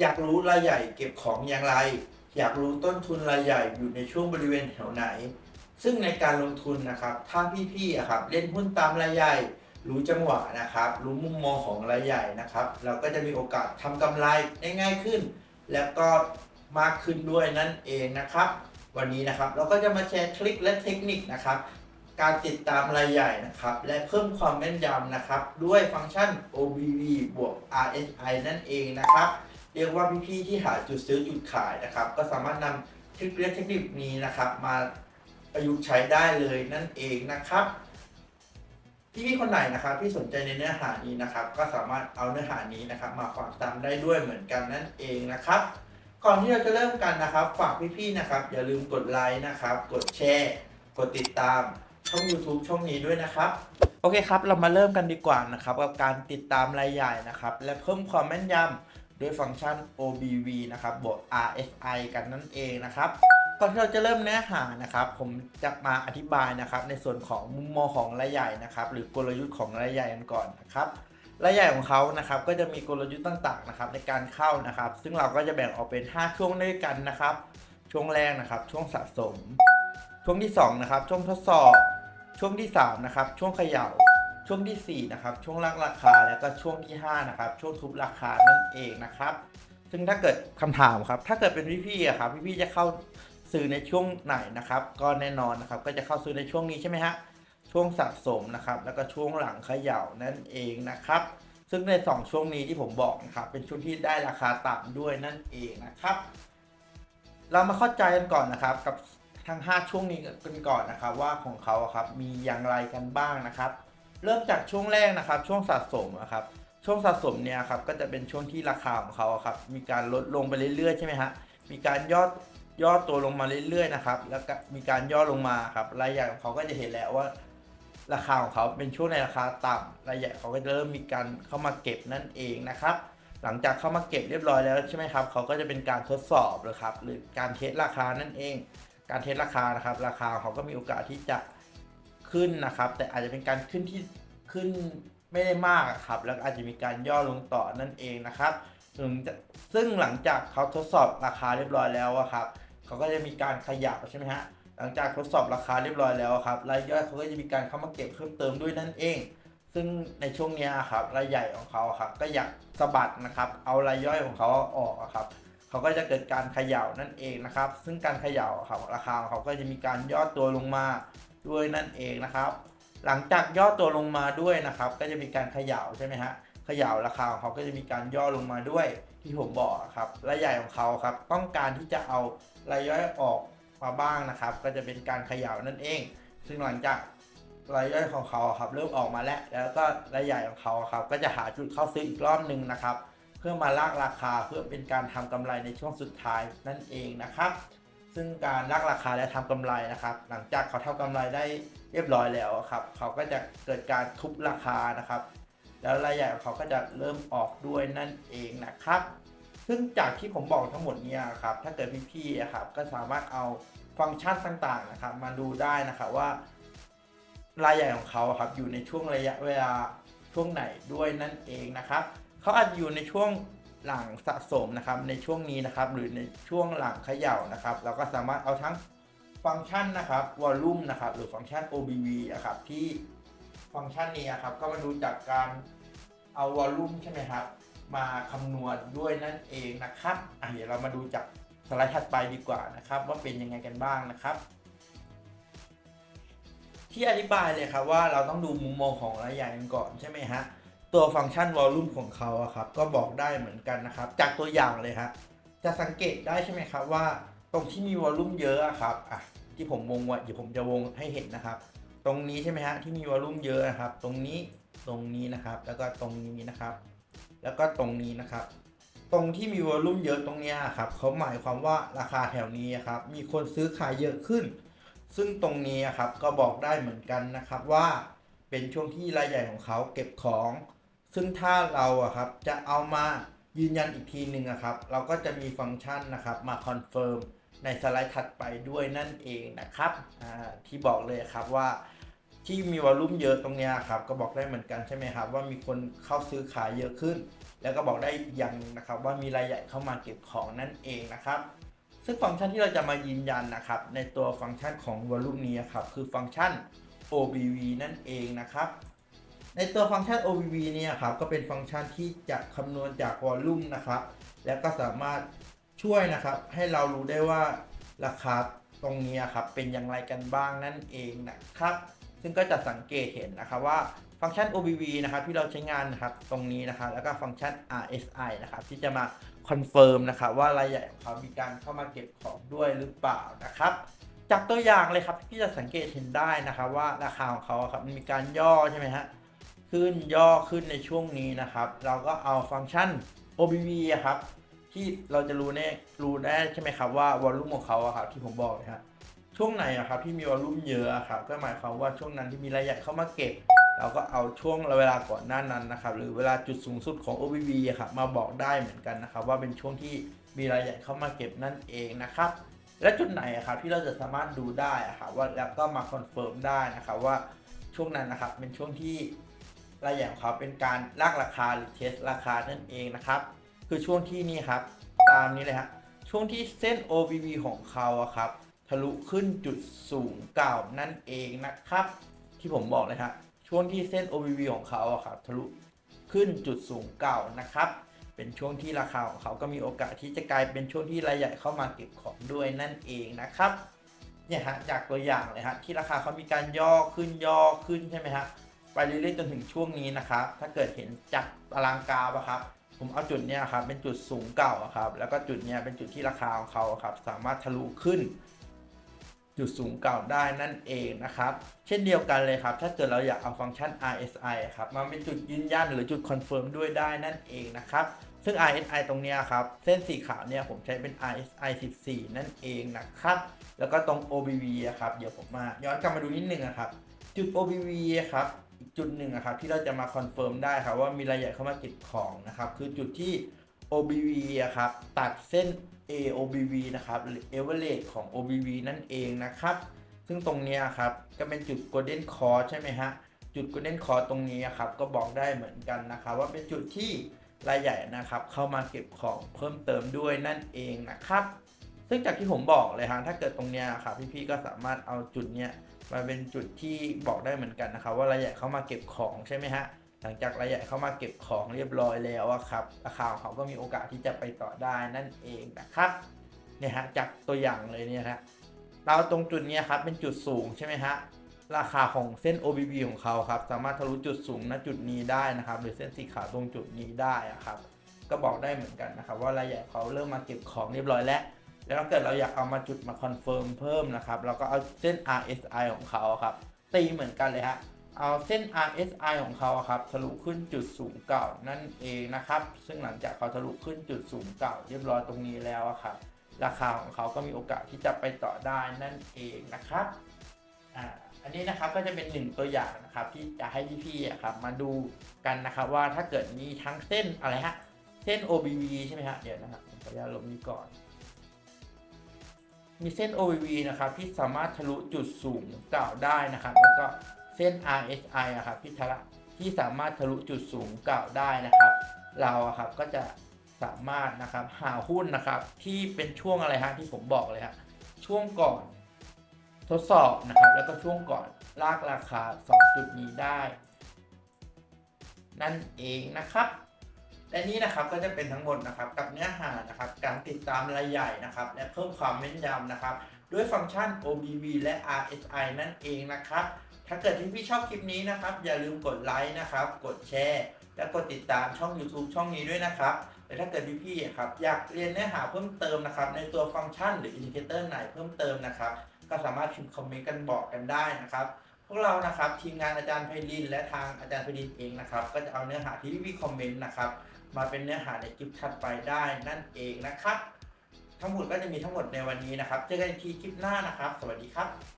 อยากรู้รายใหญ่เก็บของอย่างไร อยากรู้ต้นทุนรายใหญ่อยู่ในช่วงบริเวณแถวไหน ซึ่งในการลงทุนนะครับ ถ้าพี่ๆครับเล่นหุ้นตามรายใหญ่ รู้จังหวะนะครับ รู้มุมมองของรายใหญ่นะครับ เราก็จะมีโอกาสทำกำไรได้ง่ายขึ้น แล้วก็มากขึ้นด้วยนั่นเองนะครับ วันนี้นะครับเราก็จะมาแชร์ทริคและเทคนิคนะครับ การติดตามรายใหญ่นะครับ และเพิ่มความแม่นยำนะครับ ด้วยฟังก์ชัน OBV บวก RSI นั่นเองนะครับ เรียกว่าพี่ๆที่หาจุดซื้อจุดขายนะครับ ก็สามารถนำทริคและเทคนิคนี้นะครับ มาประยุกต์ใช้ได้เลยนั่นเองนะครับพี่ๆคนไหนนะครับที่สนใจในเนื้อหานี้นะครับ ก็สามารถเอาเนื้อหานี้นะครับ มาฟังตามได้ด้วยเหมือนกันนั่นเองนะครับก่อนที่เราจะเริ่มกันนะครับ ฝากพี่ๆนะครับ อย่าลืมกดไลค์นะครับ กดแชร์ กดติดตามช่อง YouTube ช่องนี้ด้วยนะครับ โอเคครับ เรามาเริ่มกันดีกว่านะครับ กับการติดตามรายใหญ่นะครับ และเพิ่มความแม่นยำ ด้วยฟังก์ชัน OBV นะครับ บวก RSI กันนั่นเองนะครับก่อนที่เราจะเริ่มเนื้อหานะครับ ผมจะมาอธิบายนะครับ ในส่วนของมุมมองของรายใหญ่นะครับ หรือกลยุทธ์ของรายใหญ่กันก่อนนะครับรายใหญ่ของเขานะครับ ก็จะมีกลยุทธ์ต่างๆนะครับ ในการเข้านะครับ ซึ่งเราก็จะแบ่งออกเป็น 5 ช่วงด้วยกันนะครับ ช่วงแรกนะครับ ช่วงสะสม ช่วงที่2นะครับ ช่วงทดสอบ ช่วงที่3นะครับ ช่วงเขย่า ช่วงทีสี่ 4 นะครับ ช่วงลักราคาแล้วก็ช่วงที่ 5 นะครับ ช่วงทุบราคานั่นเองนะครับ ซึ่งถ้าเกิดคำถามครับ ถ้าเกิดเป็นพี่ๆครับพี่ๆจะเข้าซื้อในช่วงไหนนะครับ ก็แน่นอนนะครับ ก็จะเข้าซื้อในช่วงนี้ใช่ไหมฮะ ช่วงสะสมนะครับ แล้วก็ช่วงหลังเขย่านั่นเองนะครับ ซึ่งใน 2 ช่วงนี้ที่ผมบอกนะครับ เป็นช่วงที่ได้ราคาต่ำด้วยนั่นเองนะครับ เรามาเข้าใจกันก่อนนะครับ กับทั้ง 5 ช่วงนี้กันก่อนนะครับ ว่าของเขาครับมีอย่างไรกันบ้างนะครับ เริ่มจากช่วงแรกนะครับ ช่วงสะสมนะครับ ช่วงสะสมเนี่ยครับก็จะเป็นช่วงที่ราคาของเขาครับมีการลดลงไปเรื่อยๆใช่ไหมฮะมีการย่อย่อตัวลงมาเรื่อยๆนะครับแล้วก็มีการย่อลงมาครับรายใหญ่ของเขาก็จะเห็นแล้วว่า ราคาของเขาเป็นช่วงในราคาต่ำรายใหญ่เขาก็จะเริ่มมีการเข้ามาเก็บนั่นเองนะครับ หลังจากเข้ามาเก็บเรียบร้อยแล้วใช่ไหมครับเขาก็จะเป็นการทดสอบเลยครับหรือการเทสราคานั่นเอง การเทสราคานะครับ ราคาเขาก็มีโอกาสที่จะ ขึ้นนะครับ แต่อาจจะเป็นการขึ้นที่ขึ้นไม่ได้มากครับ แล้วอาจจะมีการย่อลงต่อนั่นเองนะครับซึ่งหลังจากเขาทดสอบราคาเรียบร้อยแล้วครับเขาก็จะมีการขยับใช่ไหมฮะหลังจากทดสอบราคาเรียบร้อยแล้วครับรายย่อยเขาก็จะมีการเข้ามาเก็บเพิ่มเติมด้วยนั่นเอง ซึ่งในช่วงนี้ครับรายใหญ่ของเขาครับก็อยากสะบัดนะครับเอารายย่อยของเขาออกครับเขาก็จะเกิดการเขย่านั่นเองนะครับ ซึ่งการเขย่าครับราคาของเขาก็จะมีการย่อตัวลงมา ด้วยนั่นเองนะครับ หลังจากย่อตัวลงมาด้วยนะครับ ก็จะมีการเขย่าใช่ไหมฮะเขย่าราคาของเขาก็จะมีการย่อลงมาด้วยที่ผมบอกครับรายใหญ่ของเขาครับ ต้องการที่จะเอารายย่อยออกมาบ้างนะครับ ก็จะเป็นการเขย่านั่นเอง ซึ่งหลังจากรายย่อยของเขาครับ เริ่มออกมาแล้ว แล้วก็รายใหญ่ของเขาครับ ก็จะหาจุดเข้าซื้ออีกรอบหนึ่งนะครับ เพื่อมาลากราคาเพื่อเป็นการทำกำไรในช่วงสุดท้ายนั่นเองนะครับ ซึ่งการลากราคาและทำกำไรนะครับ หลังจากเขาทำกำไรได้เรียบร้อยแล้วครับ เขาก็จะเกิดการทุบราคานะครับ แล้วรายใหญ่ของเขาก็จะเริ่มออกด้วยนั่นเองนะครับ ซึ่งจากที่ผมบอกทั้งหมดเนี่ยครับ ถ้าเกิดพี่ๆครับก็สามารถเอาฟังก์ชันต่างๆนะครับ มาดูได้นะครับว่ารายใหญ่ของเขาครับอยู่ในช่วงระยะเวลาช่วงไหนด้วยนั่นเองนะครับ เขาอาจจะอยู่ในช่วง หลังสะสมนะครับในช่วงนี้นะครับหรือในช่วงหลังเขย่านะครับ เราก็สามารถเอาทั้งฟังก์ชันนะครับวอลลุ่มนะครับหรือฟังก์ชัน OBV อะครับที่ฟังก์ชันนี้อะครับก็มาดูจากการเอาวอลลุ่มใช่ไหมครับมาคำนวณด้วยนั่นเองนะครับอะเดี๋ยวเรามาดูจากสไลด์ถัดไปดีกว่านะครับ ว่าเป็นยังไงกันบ้างนะครับ ที่อธิบายเลยครับว่าเราต้องดูมุมมองของรายใหญ่กันก่อนใช่ไหมฮะ ตัวฟังก์ชันวอลลุ่มของเขาอะครับก็บอกได้เหมือนกันนะครับ จากตัวอย่างเลยฮะจะสังเกตได้ใช่ไหมครับว่า ตรงที่มีวอลลุ่มเยอะอะครับอะที่ผมวงไว้เดี๋ยวผมจะวงให้เห็นนะครับ ตรงนี้ใช่ไหมฮะที่มีวอลลุ่มเยอะนะครับ ตรงนี้ตรงนี้นะครับ แล้วก็ตรงนี้นะครับ แล้วก็ตรงนี้นะครับ ตรงที่มีวอลลุ่มเยอะตรงเนี้ยครับเขาหมายความว่าราคาแถวนี้ครับมีคนซื้อขายเยอะขึ้น ซึ่งตรงนี้ครับก็บอกได้เหมือนกันนะครับว่าเป็นช่วงที่รายใหญ่ของเขาเก็บของ ซึ่งถ้าเราอะครับจะเอามายืนยันอีกทีหนึ่งอะครับ เราก็จะมีฟังก์ชันนะครับมาคอนเฟิร์มในสไลด์ถัดไปด้วยนั่นเองนะครับที่บอกเลยครับว่าที่มีวอลุ่มเยอะตรงเนี้ยครับก็บอกได้เหมือนกันใช่ไหมครับ ว่ามีคนเข้าซื้อขายเยอะขึ้น แล้วก็บอกได้อย่างนะครับ ว่ามีรายใหญ่เข้ามาเก็บของนั่นเองนะครับ ซึ่งฟังก์ชันที่เราจะมายืนยันนะครับ ในตัวฟังก์ชันของวอลุ่มนี้ครับคือฟังก์ชัน OBV นั่นเองนะครับ ในตัวฟังก์ชัน OBV เนี่ยครับก็เป็นฟังก์ชันที่จะคำนวณจากวอลลุ่มนะครับ แล้วก็สามารถช่วยนะครับให้เรารู้ได้ว่าราคาตรงนี้ครับเป็นอย่างไรกันบ้างนั่นเองนะครับ ซึ่งก็จะสังเกตเห็นนะครับว่าฟังก์ชัน OBV นะครับที่เราใช้งานนะครับตรงนี้นะครับแล้วก็ฟังก์ชัน RSI นะครับที่จะมาคอนเฟิร์มนะครับว่ารายใหญ่ของเขามีการเข้ามาเก็บของด้วยหรือเปล่านะครับ จากตัวอย่างเลยครับที่จะสังเกตเห็นได้นะครับว่าราคาของเขาครับมันมีการย่อใช่ไหมฮะ ขึ้นย่อขึ้นในช่วงนี้นะครับ เราก็เอาฟังก์ชัน OBV อะครับ ที่เราจะรู้แน่รู้ได้ใช่ไหมครับว่าวอลลุ่มของเขาอะครับที่ผมบอกนะฮะช่วงไหนอะครับที่มีวอลลุ่มเยอะอะครับก็หมายความว่าช่วงนั้นที่มีรายใหญ่เข้ามาเก็บ เราก็เอาช่วงเวลาก่อนหน้านั้นนะครับ หรือเวลาจุดสูงสุดของ OBV อะครับมาบอกได้เหมือนกันนะครับ ว่าเป็นช่วงที่มีรายใหญ่เข้ามาเก็บนั่นเองนะครับและจุดไหนอะครับที่เราจะสามารถดูได้อะครับว่าแล้วก็มาคอนเฟิร์มได้นะครับว่าช่วงนั้นนะครับเป็นช่วงที่ รายใหญ่ของเขาเป็นการลากราคาหรือเทสราคานั่นเองนะครับ คือช่วงที่นี่ครับ ตามนี้เลยฮะช่วงที่เส้น OBV ของเขาอะครับ ทะลุขึ้นจุดสูงเก่านั่นเองนะครับ ที่ผมบอกเลยฮะช่วงที่เส้น OBV ของเขาอะครับทะลุขึ้นจุดสูงเก่านะครับ เป็นช่วงที่ราคาของเขาก็มีโอกาสที่จะกลายเป็นช่วงที่รายใหญ่เข้ามาเก็บของด้วยนั่นเองนะครับเนี่ยฮะจากตัวอย่างเลยฮะที่ราคาเขามีการย่อขึ้นย่อขึ้นใช่ไหมฮะ ไปเรื่อยๆจนถึงช่วงนี้นะครับ ถ้าเกิดเห็นจากตารางกราฟอะครับ ผมเอาจุดเนี้ยครับเป็นจุดสูงเก่าครับ แล้วก็จุดเนี้ยเป็นจุดที่ราคาของเขาครับ สามารถทะลุขึ้น จุดสูงเก่าได้นั่นเองนะครับ เช่นเดียวกันเลยครับ ถ้าเกิดเราอยากเอาฟังก์ชัน RSI ครับมาเป็นจุดยืนยันหรือจุดคอนเฟิร์มด้วยได้นั่นเองนะครับซึ่ง RSI ตรงนี้ครับ เส้นสีขาวเนี่ยผมใช้เป็น RSI 14 นั่นเองนะครับ แล้วก็ตรง OBV ครับ เดี๋ยวผมมาย้อนกลับมาดูนิดนึงอะครับ จุด OBV ครับ จุดหนึ่งอะครับที่เราจะมาคอนเฟิร์มได้ครับว่ามีรายใหญ่เข้ามาเก็บของนะครับคือจุดที่ OBV อะครับตัดเส้น AOBV นะครับหรือ average ของ OBV นั่นเองนะครับ ซึ่งตรงนี้ครับก็เป็นจุด golden core ใช่ไหมฮะจุด golden core ตรงนี้ครับก็บอกได้เหมือนกันนะครับ ว่าเป็นจุดที่รายใหญ่นะครับเข้ามาเก็บของเพิ่มเติมด้วยนั่นเองนะครับ ซึ่งจากที่ผมบอกเลยฮะถ้าเกิดตรงเนี้ยครับพี่ๆก็สามารถเอาจุดเนี้ยมาเป็นจุดที่บอกได้เหมือนกันนะครับว่ารายใหญ่เข้ามาเก็บของใช่ไหมฮะหลังจากรายใหญ่เข้ามาเก็บของเรียบร้อยแล้วอะครับราคาของเขาก็มีโอกาสที่จะไปต่อได้นั่นเองนะครับเนี่ยฮะจากตัวอย่างเลยเนี่ยฮะเราตรงจุดเนี้ยครับเป็นจุดสูงใช่ไหมฮะราคาของเส้น OBB ของเขาครับสามารถทะลุจุดสูงณจุดนี้ได้นะครับหรือเส้นสีขาวตรงจุดนี้ได้อะครับก็บอกได้เหมือนกันนะครับว่ารายใหญ่เขาเริ่มมาเก็บของเรียบร้อยแล้ว แล้วถ้าเกิดเราอยากเอามาจุดมาคอนเฟิร์มเพิ่มนะครับเราก็เอาเส้น RSI ของเขาครับ ตีเหมือนกันเลยฮะเอาเส้น RSI ของเขาครับทะลุขึ้นจุดสูงเก่านั่นเองนะครับ ซึ่งหลังจากเขาทะลุขึ้นจุดสูงเก่า เรียบร้อยตรงนี้แล้วอะครับ ราคาของเขาก็มีโอกาสที่จะไปต่อได้นั่นเองนะครับอ่าอันนี้นะครับก็จะเป็นหนึ่งตัวอย่างนะครับที่จะให้พี่ๆอะครับมาดูกันนะครับว่าถ้าเกิดมีทั้งเส้นอะไรฮะเส้น OBV ใช่ไหมฮะเดี๋ยวนะครับผมขออนุญาตลบนี้ก่อน มีเส้น OBV นะครับที่สามารถทะลุจุดสูงเก่าได้นะครับ แล้วก็เส้น RSI อะครับที่ทะลุที่สามารถทะลุจุดสูงเก่าได้นะครับ เราอะครับก็จะสามารถนะครับหาหุ้นนะครับที่เป็นช่วงอะไรฮะที่ผมบอกเลยฮะช่วงก่อนทดสอบนะครับ แล้วก็ช่วงก่อนลากราคา 2 จุดนี้ได้ นั่นเองนะครับ และนี่นะครับก็จะเป็นทั้งหมดนะครับกับเนื้อหานะครับการติดตามรายใหญ่นะครับและเพิ่มความแม่นยำนะครับด้วยฟังก์ชัน OBV และ RSI นั่นเองนะครับ ถ้าเกิดที่พี่ชอบคลิปนี้นะครับ อย่าลืมกดไลค์นะครับ กดแชร์ และกดติดตามช่อง YouTube ช่องนี้ด้วยนะครับและถ้าเกิดพี่ๆครับอยากเรียนเนื้อหาเพิ่มเติมนะครับ ในตัวฟังก์ชันหรืออินดิเคเตอร์ไหนเพิ่มเติมนะครับ ก็สามารถพิมพ์คอมเมนต์กันบอกกันได้นะครับพวกเรานะครับทีมงานอาจารย์ไพลิน และทางอาจารย์ไพลินเองนะครับ ก็จะเอาเนื้อหาที่พี่ๆคอมเมนต์นะครับ มาเป็นเนื้อหาในคลิปถัดไปได้นั่นเองนะครับ ทั้งหมดก็จะมีทั้งหมดในวันนี้นะครับ เจอกันอีกทีคลิปหน้านะครับ สวัสดีครับ